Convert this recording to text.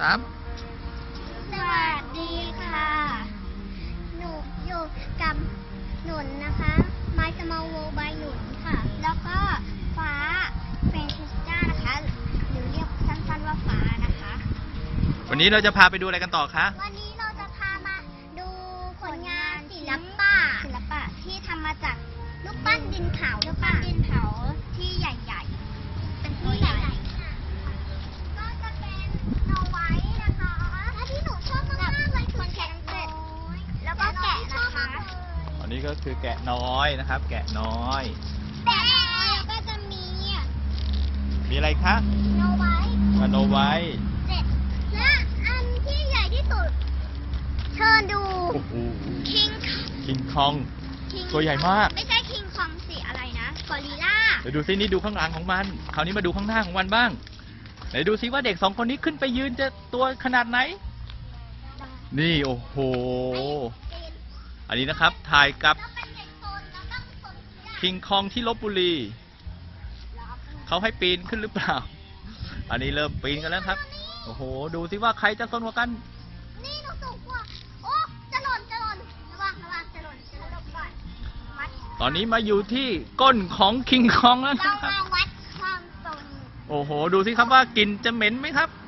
สามสวัสดีค่ะ หนูอยู่กับหนุนนะคะ ไมสมอลโวบายหนุนค่ะ แล้วก็ฟ้าเฟรนชิสจ้านะคะ หรือเรียกสั้นๆว่าฟ้านะคะ วันนี้เราจะพาไปดูอะไรกันต่อคะ วันนี้ นนี้ก็คือแกะน้อยนะครับ แกะน้อยแกะแล้วก็จะมีมีอะไรคะโนไว้มาโนไว้เสร็จและอันที่ใหญ่ที่สุด เชิญดูโอ้โหคิงคิงคองคิงตัวใหญ่มาก ไม่ใช่คิงคองสิอะไรนะกอริลล่าเดี๋ยวดูซินี่ดูข้างหลังของมัน คราวนี้มาดูข้างหน้าของมันบ้างไหนดูซิว่าเด็กสองคนนี้ขึ้นไปยืนจะตัวขนาดไหน นี่โอ้โห อันนี้นะครับถ่ายกับแล้วเป็นเด็กโซนแล้วก็โซนใหญ่คิงคองที่ลบบุรีเขาให้ปีนขึ้นหรือเปล่า อันนี้เริ่มปีนกันแล้วครับ โอ้โห ดูซิว่าใครจะซนกว่ากัน นี่หนูสูงกว่าโอ้จะหล่นจะหล่นระวังระวังจะหล่นจะหล่นก่อนวัดตอนนี้มาอยู่ที่ก้นของคิงคองแล้วเรานะครับ มาวัดความตรงโอ้โห ดูสิครับว่ากลิ่นจะเหม็นไหมครับไ